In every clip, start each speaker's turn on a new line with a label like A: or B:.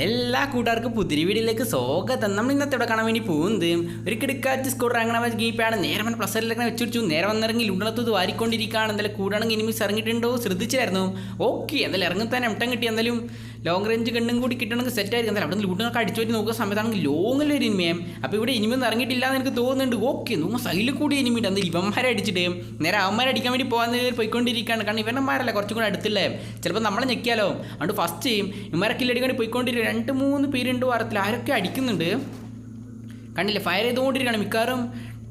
A: എല്ലാ കൂട്ടുകാർക്കും പുതിരി വീഡിയോയിലേക്ക് സ്വാഗതം. നമ്മൾ ഇന്നത്തെ കാണാൻ വേണ്ടി പോകുന്നത് ഒരു കിടക്കാറ്റ് സ്കൂട്ടർ അങ്ങനെ ഗീപ്പാണ് നേരെ വന്ന് പ്ലസറിലൊക്കെ വെച്ചുപിടിച്ചു നേരെ വന്നിറങ്ങി ഉള്ളത്ത് വാരിക്കൊണ്ടിരിക്കുകയാണ്. എന്തായാലും കൂടാണെങ്കിൽ ഇനിമിസ് ഇറങ്ങിയിട്ടുണ്ടോ? ശ്രദ്ധിച്ചായിരുന്നു ഓക്കെ എന്തായാലും തന്നെ. എട്ടം കിട്ടി എന്തായാലും. ലോങ് റേഞ്ച് കണ്ണും കൂടി കിട്ടണമെങ്കിൽ സെറ്റ് ആയിരിക്കും. അവിടെ നിന്ന് ലൂട്ടിനൊക്കെ അടിച്ചു വെച്ച് നോക്കുന്ന സമയത്താണെങ്കിൽ ലോങ്ങിൽ ഒരു ഇനിമയം അപ്പോൾ ഇവിടെ ഇനിമയൊന്നും ഇറങ്ങിയിട്ടില്ല എന്ന് എനിക്ക് തോന്നുന്നുണ്ട്. ഓക്കെ നോക്കുമ്പോൾ സൈഡിൽ കൂടി ഇനിമിയുണ്ട് അന്ന് ഇവന്മാരെ അടിച്ചിട്ട് നേരെ അവന്മാരെ അടിക്കാൻ വേണ്ടി പോകാൻ പോയിക്കൊണ്ടിരിക്കുകയാണ്. കാരണം ഇവന്മാരല്ല കുറച്ചും കൂടെ അടുത്തില്ലേ ചിലപ്പോൾ നമ്മളെ ഞെക്കിയാലോ? അതുകൊണ്ട് ഫസ്റ്റ് ചെയ്യും ഇവന്മാരെ കില്ലടിക്കാൻ പോയിക്കൊണ്ടിരിക്കും രണ്ട് മൂന്ന് പേരുണ്ട് വാരത്തിൽ. ആരൊക്കെ അടിക്കുന്നുണ്ട്? കണ്ടില്ലേ? ഫയർ ചെയ്തുകൊണ്ടിരിക്കുകയാണ് മിക്കവാറും.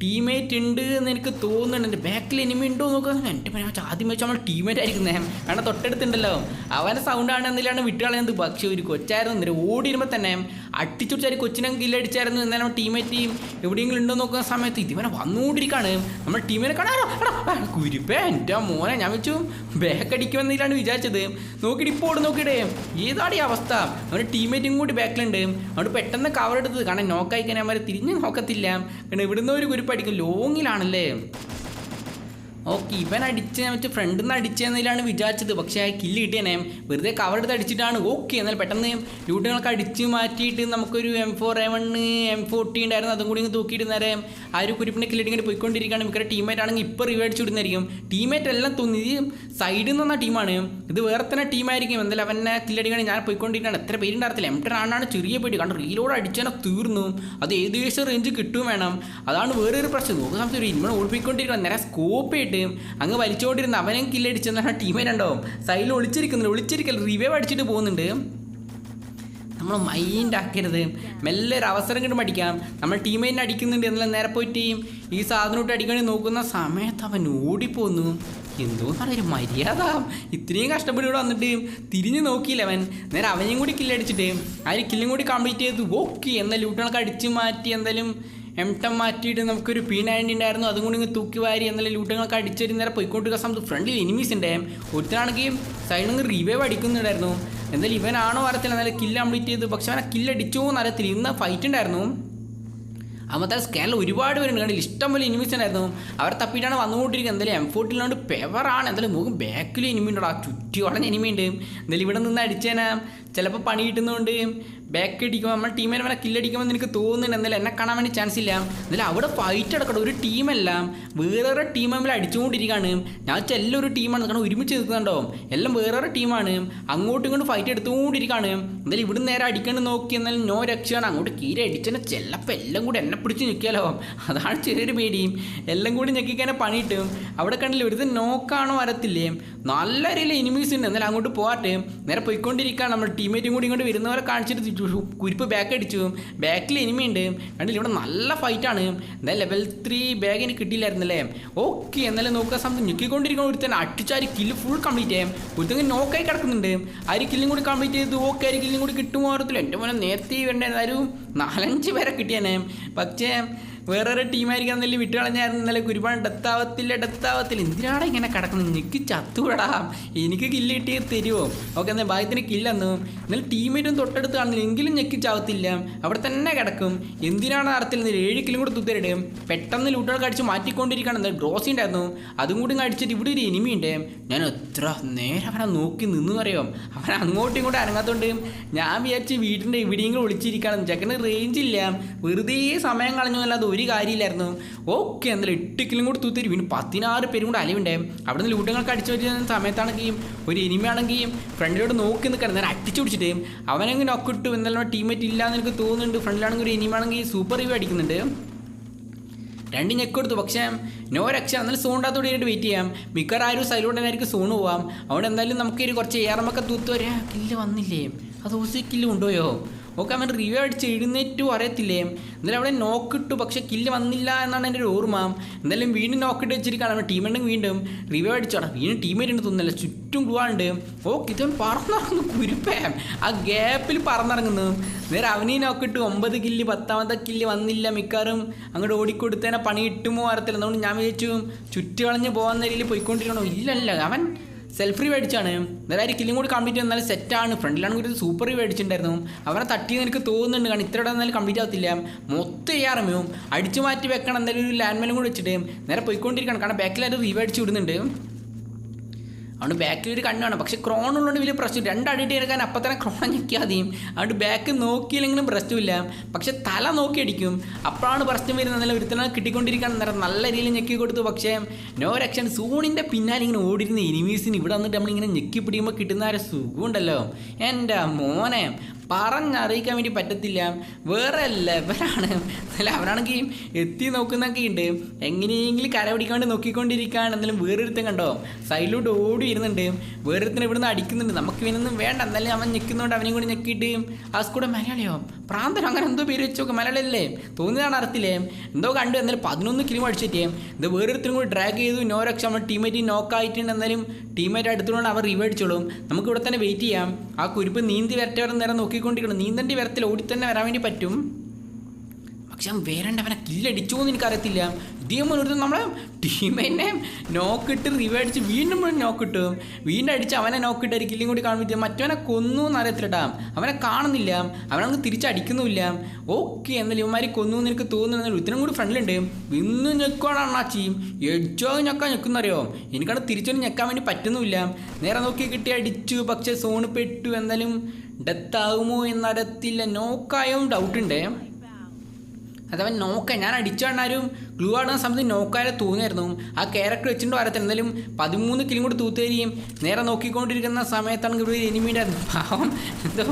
A: ടീമേറ്റ് ഉണ്ട് എന്ന് എനിക്ക് തോന്നുന്നുണ്ട്. എന്റെ ബാക്കിൽ എനിമി ഉണ്ടോ നോക്കുക എന്റെ പിന്നെ ആദ്യം വെച്ചാൽ നമ്മൾ ടീമേറ്റ് ആയിരിക്കുന്നേ കാരണം തൊട്ടടുത്തുണ്ടല്ലോ. അവന്റെ സൗണ്ടാണ് എന്തെങ്കിലും വിട്ടുകളയുന്നത് പക്ഷേ ഒരു കൊച്ചായിരുന്നു. എന്നിട്ട് ഓടി വരുമ്പോൾ തന്നെ അട്ടിച്ചുടിച്ചാൽ കൊച്ചിനെ കില്ലടിച്ചായിരുന്നു എന്നാലും ടീമേറ്റ് എവിടെയെങ്കിലും ഉണ്ടോ നോക്കുന്ന സമയത്ത് ഇതിവനെ വന്നുകൊണ്ടിരിക്കുകയാണ് നമ്മൾ ടീമിനെ കാണാറോ കുരുപ്പേ എന്റെ മോനെ ഞാൻ വെച്ചു. ബാക്ക് അടിക്കുമെന്നില്ലാണ് വിചാരിച്ചത്. നോക്കിയിട്ട് ഇപ്പോൾ നോക്കിയിടേ ഈ അവസ്ഥ? അവന്റെ ടീമേറ്റും കൂടി ബാക്കിലുണ്ട് അവിടെ പെട്ടെന്ന് കവർ എടുത്തത്. കാരണം നോക്കായി കഴിഞ്ഞാൽ അവരെ തിരിഞ്ഞ് നോക്കത്തില്ല. കാരണം ഇവിടുന്ന് ഒരു കുരിപ്പ് അടിക്കും ലോങ്ങിലാണല്ലേ ഓക്കെ ഇവൻ അടിച്ച് മറ്റേ ഫ്രണ്ടിൽ നിന്ന് അടിച്ചെന്നതിലാണ് വിചാരിച്ചത്. പക്ഷേ കില്ല് കിട്ടിയനെ. വെറുതെ കവർ എടുത്ത് അടിച്ചിട്ടാണ്. ഓക്കെ എന്നാൽ പെട്ടെന്ന് ലൂട്ടുകളൊക്കെ അടിച്ച് മാറ്റിയിട്ട് നമുക്കൊരു M four A one M forty ഉണ്ടായിരുന്നു. അതും കൂടി തൂക്കിയിട്ട് നേരെ ആ ഒരു കുരിപ്പിനെ കില്ലിട്ടിങ്ങനെ പോയിക്കൊണ്ടിരിക്കുകയാണ്. മിക്ക ടീമേറ്റ് ആണെങ്കിൽ ഇപ്പോൾ റിവേ അടിച്ച് വിടുന്നതായിരിക്കും ടീമേറ്റ് എല്ലാം തോന്നി. സൈഡിൽ നിന്ന ടീമാണ് ഇത് വേറെ തന്നെ ടീമായിരിക്കും എന്തായാലും അവനെ കില്ലടിക്കാൻ ഞാൻ പോയിക്കൊണ്ടിരിക്കുകയാണ്. എത്ര പേരുണ്ടാകത്തില്ല എം ടെൻ ആണാണ് ചെറിയ പേടി. കാരണം റീലോട് അടിച്ചാൽ തീർന്നു. അത് ഏകദേശം റേഞ്ച് കിട്ടും വേണം. അതാണ് വേറൊരു പ്രശ്നം. നോക്കുന്ന സമയത്ത് ഒരു ഇനിമ ഓടിപ്പിക്കൊണ്ടിരിക്കണം നേരെ സ്കോപ്പ് ആയിട്ട് അങ്ങ് വലിച്ചുകൊണ്ടിരുന്ന അവനെ കില്ലടിച്ചെന്നാണ് ടീമേ രണ്ടോ സൈഡിൽ ഒളിച്ചിരിക്കുന്നുണ്ട്. ഒളിച്ചിരിക്കൽ റിവൈവ് അടിച്ചിട്ട് പോകുന്നുണ്ട്. നമ്മൾ മൈൻഡ് ആക്കരുത്. മെല്ലെ ഒരു അവസരം കിട്ടും അടിക്കാം നമ്മൾ ടീമേറ്റിനെ അടിക്കുന്നുണ്ട് എന്നുള്ള നേരെ പോയിട്ട് ഈ സാധനം ഇട്ട് അടിക്കണേ നോക്കുന്ന സമയത്ത് അവൻ ഓടിപ്പോന്നു. എന്തോന്നാണ് ഒരു മര്യാദ. ഇത്രയും കഷ്ടപ്പെട്ട് ഇവിടെ വന്നിട്ട് തിരിഞ്ഞു നോക്കിയില്ല അവൻ. നേരെ അവനെയും കൂടി കില്ലടിച്ചിട്ട് ആ ഒരു കില്ലും കൂടി കംപ്ലീറ്റ് ചെയ്ത്. ഓക്കെ എന്ന ലൂട്ടുകളൊക്കെ അടിച്ചു മാറ്റി എന്തായാലും എം ടെം മാറ്റിയിട്ട് നമുക്കൊരു പി നയന്റി ഉണ്ടായിരുന്നു. അതും കൂടി ഇങ്ങനെ തൂക്കി വാരി എന്നുള്ള ലൂട്ടുകളൊക്കെ അടിച്ചൊരു നേരെ പോയിക്കൊണ്ടിരിക്കുന്ന സമയത്ത് ഫ്രണ്ടിൽ എനിമീസ് ഉണ്ട്. ഒരുത്തനാണെങ്കിൽ സൈഡിൽ നിന്ന് റിവൈവ് അടിക്കുന്നുണ്ടായിരുന്നു. എന്തായാലും ഇവനാണോ അറിയത്തില്ല എന്നാലും കില്ല് കംപ്ലീറ്റ് ചെയ്തു. പക്ഷെ അവനെ കില്ല് അടിച്ചോ എന്നറിയത്തില്ല ഇന്ന് ഫൈറ്റ് ഉണ്ടായിരുന്നു. അന്നത്തെ കേരളം ഒരുപാട് പേരുണ്ട് കണ്ടില്ല? ഇഷ്ടംപോലെ ഇനിമീസ് ഉണ്ടായിരുന്നു. അവർ തപ്പിയിട്ടാണ് വന്നുകൊണ്ടിരിക്കുന്നത്. എന്തായാലും എം ഫോർട്ടിലോണ്ട് പെവറാണ് എന്തായാലും മുഖം ബാക്കിൽ ഇനിമി ഉണ്ടോ ആ ചുറ്റി വളഞ്ഞ ഇനിമിയുണ്ട് എന്തായാലും ഇവിടെ നിന്ന് അടിച്ചേനാ ചിലപ്പോൾ പണി കിട്ടുന്നതുകൊണ്ട് ബാക്ക് അടിക്കുമ്പോൾ നമ്മുടെ ടീമിനെ വരെ കില്ലടിക്കുമ്പോൾ എനിക്ക് തോന്നുന്നുണ്ട്. എന്തായാലും എന്നെ കാണാൻ വേണ്ടി ചാൻസ് ഇല്ല. എന്തായാലും അവിടെ ഫൈറ്റ് അടക്കണം ഒരു ടീമല്ല വേറെ ടീം തമ്മിൽ അടിച്ചുകൊണ്ടിരിക്കുകയാണ്. ഞാൻ വെച്ചാൽ എല്ലാം ഒരു ടീമാണ് കാരണം ഒരുമിച്ച് നിൽക്കുന്നുണ്ടോ? എല്ലാം വേറെ ടീമാണ് അങ്ങോട്ടും ഇങ്ങോട്ടും ഫൈറ്റ് എടുത്തുകൊണ്ടിരിക്കുകയാണ്. എന്തായാലും ഇവിടെ നേരെ അടിക്കണം നോക്കി. എന്നാലും നോ രക്ഷയാണ്. അങ്ങോട്ട് കീര അടിച്ചെന്നെ ചിലപ്പോൾ എല്ലാം കൂടി എന്നെ പിടിച്ച് ഞെക്കിയാലോ? അതാണ് ചെറിയൊരു പേടിയും. എല്ലാം കൂടി ഞെക്കിക്കാനെ പണിയിട്ടും അവിടെ കണ്ടില്ല ഒരു നോക്കാണോ വരത്തില്ലേ? നല്ല രീതിയിൽ എനിമീസ് ഉണ്ട്. എന്നാലും അങ്ങോട്ട് പോകാട്ടെ നേരെ പോയിക്കൊണ്ടിരിക്കുകയാണ് നമ്മൾ ടീമേറ്റും കൂടി ഇങ്ങോട്ട് വരുന്നവരെ കാണിച്ചിട്ട് കുരിപ്പ് ബാക്ക് അടിച്ചു. ബാക്കിൽ എനിമി ഉണ്ട്. കണ്ടില്ല? ഇവിടെ നല്ല ഫൈറ്റാണ് എന്തായാലും ലെവൽ ത്രീ ബാഗ് എനിക്ക് കിട്ടിയില്ലായിരുന്നല്ലേ? ഓക്കെ എന്നാലും നോക്കുക. സമയത്ത് ഞെക്കിക്കൊണ്ടിരിക്കുന്ന ഒരുത്തൻ അടിച്ചാരി കില്ല് ഫുൾ കംപ്ലീറ്റ് ചെയ്യാം ഒരുത്തൻ നോക്കായി കിടക്കുന്നുണ്ട്. ആ ഒരു കില്ലും കൂടി കംപ്ലീറ്റ് ചെയ്ത് ഓക്കെ ആ ഒരു കില്ലും കൂടി കിട്ടുമോ അറിയത്തില്ല എന്റെ മോനെ നേരത്തെ വരേണ്ട ഒരു നാലഞ്ച് പേരെ കിട്ടിയാനേ. പക്ഷേ വേറൊരു ടീമായിരിക്കാൻ നല്ല വിട്ട് കളഞ്ഞായിരുന്നു. ഒരുപാട് ഡെത്താവത്തില്ല ഡെത്താവത്തില്ല. എന്തിനാണ് ഇങ്ങനെ കിടക്കുന്നത്? എനിക്ക് ചത്തുവിടാ. എനിക്ക് കില്ല് കിട്ടി തരുമോ ഓക്കെ എന്നാൽ ഭാഗ്യത്തിന് കില്ലെന്നു എന്നാൽ ടീമേറ്റും തൊട്ടടുത്ത് കാണുന്നില്ല. എങ്കിലും ഞെക്കി ചാവത്തില്ല. അവിടെ തന്നെ കിടക്കും. എന്തിനാണ് അർത്ഥത്തിൽ ഏഴ് കിലും കൂടെ തുത്തരിടേ? പെട്ടെന്ന് ലൂട്ടുകൾ അടിച്ച് മാറ്റിക്കൊണ്ടിരിക്കുകയാണ്. എന്താ ഡ്രോസി ഉണ്ടായിരുന്നു. അതും കൂടി അടിച്ചിട്ട് ഇവിടെ ഒരു എനിമി ഉണ്ട്. ഞാൻ എത്ര നേരം അവനെ നോക്കി നിന്നു പറയാം അവൻ അങ്ങോട്ടും ഇങ്ങോട്ടും അനങ്ങാത്തോണ്ട് ഞാൻ വിചാരിച്ച് വീടിന്റെ എവിടെയെങ്കിലും ഒളിച്ചിരിക്കണം ചെക്കന് റേഞ്ച് ഇല്ല. വെറുതെ സമയം കളഞ്ഞു അല്ലാതെ ഒരു കാര്യമില്ലായിരുന്നു. ഓക്കെ എന്നാലും എട്ട് കിലും കൂടി തൂത്തരും പിന്നെ പതിനാറ് പേരും കൂടെ അലവുണ്ടേ. അവിടെ നിന്ന് ലൂട്ടങ്ങൾക്ക് അടിച്ചു വരുന്ന സമയത്താണെങ്കിൽ ഒരു ഇനിമയാണെങ്കിൽ ഫ്രണ്ടിലോട്ട് നോക്കി നിൽക്കണം. നേരെ അടിച്ചു പിടിച്ചിട്ട് അവനെങ്കിൽ നോക്കിട്ടു എന്നാലും ടീമേറ്റ് ഇല്ല എന്ന് എനിക്ക് തോന്നുന്നുണ്ട്. ഫ്രണ്ടിലാണെങ്കിൽ ഒരു ഇനിമാണെങ്കിൽ സൂപ്പർ റിവ്യൂ അടിക്കുന്നുണ്ട്. രണ്ട് കൊടുത്തു. പക്ഷേ നോ രക്ഷ. എന്നാലും സോണ്ടാത്തോടെ ആയിട്ട് വെയിറ്റ് ചെയ്യാം. മിക്കവാറും ആരും സൈലോട്ടനായിരിക്കും സോണ് പോവാം. അവിടെ എന്തായാലും നമുക്ക് ഒരു കുറച്ച് ഏറമൊക്കെ തൂത്ത് വരാം. കില്ല് വന്നില്ലേ? അത് ഓസി കില്ല് കൊണ്ടുപോയോ ഓക്കെ അവൻ റിവ്യൂ അടിച്ച് എഴുന്നേറ്റു അറിയത്തില്ലേ? എന്തായാലും അവിടെ നോക്ക് നോക്കിട്ടു പക്ഷേ കില്ല് വന്നില്ല എന്നാണ് എന്റെ ഒരു ഓർമ്മ. എന്തായാലും വീണ്ടും നോക്കിട്ട് വെച്ചിരിക്കുകയാണ്. അവൻ ടീമുണ്ടെങ്കിൽ വീണ്ടും റിവ്യൂ അടിച്ചോടാ വീണ്ടും ടീമേറ്റ് ഉണ്ട് തോന്നുന്നില്ല ചുറ്റും ഗുവാണ്ട് ഓക്കെ ഇതവൻ പറന്നിറങ്ങുന്നു കുരുപ്പേ. ആ ഗ്യാപ്പിൽ പറന്നിറങ്ങുന്നു. നേരെ അവനീ നോക്കിട്ട് ഒമ്പത് കില്ല് പത്താമത്തെ കില്ല് വന്നില്ല മിക്കവാറും. അങ്ങോട്ട് ഓടിക്കൊടുത്തേനെ പണി കിട്ടുമോ അറിയത്തില്ല. അതുകൊണ്ട് ഞാൻ വിചാരിച്ചു ചുറ്റുകളഞ്ഞ് പോകുന്ന രീതിയിൽ പോയിക്കൊണ്ടിരിക്കണോ? ഇല്ലല്ല അവൻ സെൽഫ് റിവ് അടിച്ചാണ് അതായത് കില്ലും കൂടി കംപ്ലീറ്റ് ചെയ്യുന്ന സെറ്റാണ് ഫ്രണ്ടിലാണെങ്കിൽ കൂടി സൂപ്പർ റിവ് മേടിച്ചിട്ടുണ്ടായിരുന്നു. അവനെ തട്ടിയെന്ന് എനിക്ക് തോന്നുന്നുണ്ട്. കാരണം ഇത്ര എന്നാലും കംപ്ലീറ്റ് ആവത്തില്ല. മൊത്തം ചെയ്യാറുമോ അടിച്ചു മാറ്റി വെക്കണം എന്തായാലും ഒരു ലാൻഡ് മേലും കൂടി വെച്ചിട്ട് നേരെ പോയിക്കൊണ്ടിരിക്കണം കാരണം ബാക്കിൽ അത് റിവ് അടിച്ച് വിടുന്നുണ്ട്. അതുകൊണ്ട് ബാക്കിൽ ഒരു കണ്ണാണ് പക്ഷെ ക്രോൺ ഉള്ളതുകൊണ്ട് വലിയ പ്രശ്നം രണ്ടടിയിട്ട് എടുക്കാൻ അപ്പം തന്നെ ക്രോൺ ഞെക്കാതെയും അതുകൊണ്ട് ബാക്ക് നോക്കിയില്ലെങ്കിലും പ്രശ്നമില്ല. പക്ഷെ തല നോക്കി അടിക്കും. അപ്പോഴാണ് പ്രശ്നം വരുന്നത്. നല്ല ഒരുത്തനാൾ കിട്ടിക്കൊണ്ടിരിക്കുകയാണ് നേരം നല്ല രീതിയിൽ ഞെക്കി കൊടുത്തു. പക്ഷേ നോ രക്ഷൻ സൂണിന്റെ പിന്നാലെ ഇങ്ങനെ ഓടിയിരുന്ന എനിമീസിന് ഇവിടെ വന്നിട്ട് നമ്മളിങ്ങനെ ഞെക്കി പിടിക്കുമ്പോൾ കിട്ടുന്ന ആ ഒരു സുഖമുണ്ടല്ലോ. എന്റെ മോനെ. പറഞ്ഞറിയിക്കാൻ വേണ്ടി പറ്റത്തില്ല. വേറെ ലെവലാണ് അല്ല അവരാണെങ്കിൽ എത്തി നോക്കുന്നൊക്കെ ഉണ്ട് എങ്ങനെയെങ്കിലും കര പിടിക്കാണ്ട് നോക്കിക്കൊണ്ടിരിക്കുകയാണ് എന്നാലും വേറൊരുത്തൻ കണ്ടോ? സൈഡിലോട്ട് ഓടി ഇരുന്നുണ്ട് വേറൊരുത്തനെ ഇവിടുന്ന് അടിക്കുന്നുണ്ട്. നമുക്ക് ഇവനൊന്നും വേണ്ട. എന്നാലും അവൻ ഞെക്കുന്നതുകൊണ്ട് അവനെയും കൂടി ഞെക്കിയിട്ട് ആ സ്കൂടെ മലയാളിയോ? പ്രാന്തൻ അങ്ങനെ എന്തോ പേര് വെച്ചോക്കെ മലയാളിയല്ലേ? തോന്നിയതാണ് അറിയത്തില്ലേ? എന്തോ കണ്ടു. എന്നാലും പതിനൊന്ന് കിലോ അടിച്ചിട്ടേ ഇത് വേറൊരുത്തരും കൂടി ഡ്രാഗ് ചെയ്തു. നോരക്ഷ നമ്മുടെ ടീമേറ്റ് നോക്കായിട്ടുണ്ട് എന്നാലും ടീമേറ്റ് അടുത്തുകൊണ്ട് അവർ റിവ് അടിച്ചോളും. നമുക്ക് ഇവിടെ തന്നെ വെയിറ്റ് ചെയ്യാം. ആ കുരുപ്പ് നീന്തി വരട്ടെ വരെ നേരം നോക്കിക്കൊണ്ടിരിക്കണം നീന്തണ്ടി വരത്തിൽ ഓടി തന്നെ വരാൻ വേണ്ടി പറ്റും. പക്ഷെ വേറെണ്ട അവനെ കില്ലടിച്ചോ എന്ന് എനിക്കറിയത്തില്ല. ഇതേ മുന്നോട്ട് നമ്മളെ ടീമിനെ നോക്കിട്ട് റിവേടിച്ച് വീണ്ടും നോക്കിട്ടും വീണ്ടും അടിച്ച് അവനെ നോക്കിട്ട് കില്ലും കൂടി കാണുമ്പോൾ മറ്റവനെ കൊന്നു എന്ന് അറിയത്തില്ലട്ടാ അവനെ കാണുന്നില്ല. അവനങ്ങ് തിരിച്ചടിക്കുന്നുമില്ല. ഓക്കെ എന്നാലും ഇവന്മാർ കൊന്നു എന്ന് എനിക്ക് തോന്നുന്നു. ഇത്തിനും കൂടി ഫ്രണ്ടിലുണ്ട് ഇന്ന് ഞെക്കുവാണ് അണ്ണാച്ചി എഡ്ജോ ഞെക്കാൻ ഞെക്കുന്നറിയോ? എനിക്കവിടെ തിരിച്ചൊന്നും ഞെക്കാൻ വേണ്ടി പറ്റുന്നുമില്ല. നേരെ നോക്കി കിട്ടി അടിച്ചു. പക്ഷേ സോണ് പെട്ടു. എന്തായാലും ഡെത്ത് ആകുമോ എന്നറിയത്തില്ല നോക്കായും ഡൗട്ടുണ്ട് അതവൻ നോക്കാൻ ഞാൻ അടിച്ചാണ്ടാരും ഗ്ലൂ ആടുന്ന സമയത്ത് നോക്കാരെ തൂങ്ങിയിരുന്നു ആ ക്യാരക്ടർ വെച്ചിട്ട് വരത്തില്ല എന്തായാലും പതിമൂന്ന് കിലും കൂടി തൂത്തുകയും നേരെ നോക്കിക്കൊണ്ടിരിക്കുന്ന സമയത്താണ് ഇവിടെ ഒരു എനിമിയുടെ പാവം. എന്തോ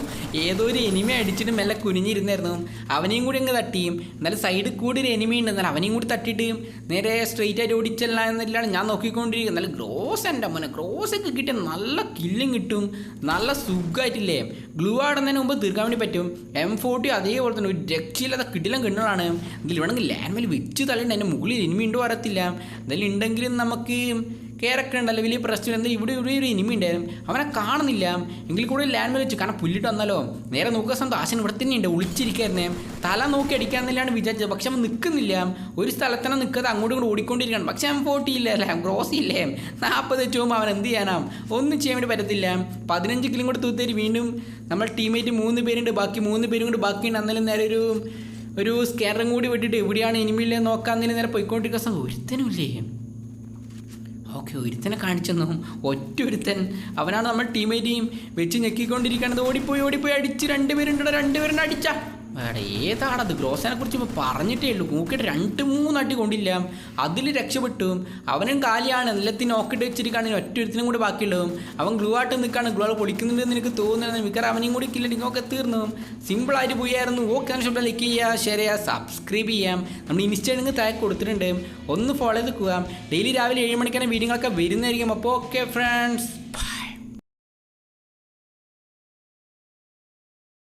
A: ഏതോ ഒരു എനിമി അടിച്ചിട്ട് മെല്ലെ കുനിഞ്ഞിരുന്നായിരുന്നു. അവനെയും കൂടി അങ്ങ് തട്ടിയും എന്നാലും സൈഡിൽ കൂടി ഒരു എനിമി ഉണ്ട്. എന്നാലും അവനെയും കൂടി തട്ടിയിട്ട് നേരെ സ്ട്രെയിറ്റ് ആയിട്ട് ഓടിച്ചല്ല എന്നില്ലാണ് ഞാൻ നോക്കിക്കൊണ്ടിരിക്കുന്നത്. നല്ല ഗ്രോസ് എന്റെ മോനെ ഗ്രോസ് ഒക്കെ കിട്ടിയ നല്ല കില്ലും കിട്ടും. നല്ല സുഖമായിട്ടില്ലേ ഗ്ലൂ ആടുന്നതിന് മുമ്പ് തീർക്കാൻ വേണ്ടി പറ്റും. എം ഫോർട്ടി അതേപോലെ തന്നെ ഒരു രക്ഷയില്ലാത്ത കിടിലം കിണ്ണുകളാണ്. ഇതിൽ വേണമെങ്കിൽ ലാൻഡ് മേൽ വെച്ച് തള്ളിണ്ട് അതിന്റെ മുകളിൽ ഇനിമി ഉണ്ടോ അറിയത്തില്ല എന്തായാലും ഉണ്ടെങ്കിലും നമുക്ക് ക്യാരക്ടർ ഉണ്ടല്ലോ വലിയ പ്രശ്നം എന്താ ഇവിടെ ഇവിടെ ഒരു ഇനിമി ഉണ്ടായിരുന്നു. അവനെ കാണുന്നില്ല. എങ്കിൽ കൂടെ ലാൻഡ് വെച്ചു. കാരണം പുല്ലിട്ട് വന്നാലോ? നേരെ നോക്കുക സമയത്ത് ആശൻ ഇവിടെ തന്നെ ഉണ്ട് ഒളിച്ചിരിക്കായിരുന്നേ. തല നോക്കി അടിക്കാന്നില്ലാണ് വിചാരിച്ചത്. പക്ഷെ അവൻ നിൽക്കുന്നില്ല ഒരു സ്ഥലത്തന്നെ നിൽക്കാതെ അങ്ങോട്ടും ഇങ്ങോട്ട് ഓടിക്കൊണ്ടിരിക്കണം പക്ഷെ അവൻ ഫോർട്ടിയില്ല അല്ലേ? ഗ്രോസ് ഇല്ലേ? നാൽപ്പത് വെച്ച് പോകുമ്പോൾ അവൻ എന്ത് ചെയ്യാനാം? ഒന്നും ചെയ്യാൻ വേണ്ടി പറ്റത്തില്ല. പതിനഞ്ച് കിലും കൂടെ തൂത്തേരി വീണ്ടും നമ്മൾ ടീമേറ്റ് മൂന്ന് പേരുണ്ട്. ബാക്കി മൂന്ന് പേരും കൂടി ബാക്കിയുണ്ട്. അന്നേരം നേരെ ഒരു ഒരു സ്കാറും കൂടി വിട്ടിട്ട് എവിടെയാണ് ഇനിമില്ലേ നോക്കാൻ നേരെ പോയിക്കൊണ്ടിരിക്കുന്ന സമയം ഒരുത്തനുമില്ലേ? ഓക്കെ ഒരുത്തനെ കാണിച്ചെന്നു ഒറ്റ ഒരുത്തൻ അവനാണ് നമ്മൾ ടീമേറ്റിയും വെച്ച് ഞെക്കിക്കൊണ്ടിരിക്കുന്നത് ഓടിപ്പോയി ഓടിപ്പോയി അടിച്ച് രണ്ടുപേരുണ്ടോ രണ്ടുപേരും അടിച്ചാ. ഏതാണത് ഗ്രോസനെ കുറിച്ച് ഇപ്പോൾ പറഞ്ഞിട്ടേ ഉള്ളൂ. നോക്കിയിട്ട് രണ്ട് അടി കൊണ്ടില്ല. അതിൽ രക്ഷപ്പെട്ടു. അവനും കാലിയാണ്. എല്ലാത്തിനും നോക്കിട്ട് വെച്ചിരിക്കുകയാണ്. ഒറ്റ ഒരുത്തിനും കൂടി ബാക്കിയുള്ളതും. അവൻ ഗ്ലൂ ആയിട്ട് നിൽക്കുകയാണ്. ഗ്ലൂ പൊളിക്കുന്നുണ്ടെന്ന് എനിക്ക് തോന്നുന്നത് മിക്കവാറും അവനെയും കൂടി കില്ലടി നിങ്ങൾക്ക് തീർന്നു. സിമ്പിളായിട്ട് പോയായിരുന്നു. ഓക്കെ അനുസരിച്ച് ലൈക്ക് ചെയ്യുക ഷെയർ ചെയ്യുക സബ്സ്ക്രൈബ് ചെയ്യാം നമ്മൾ ഇൻസ്റ്റയിൽ താഴെ കൊടുത്തിട്ടുണ്ട്. ഒന്ന് ഫോളോ ചെയ്ത് ഡെയിലി രാവിലെ ഏഴ് മണിക്കാണ് വീഡിയോകളൊക്കെ വരുന്നതായിരിക്കും. അപ്പോൾ ഓക്കെ ഫ്രണ്ട്സ്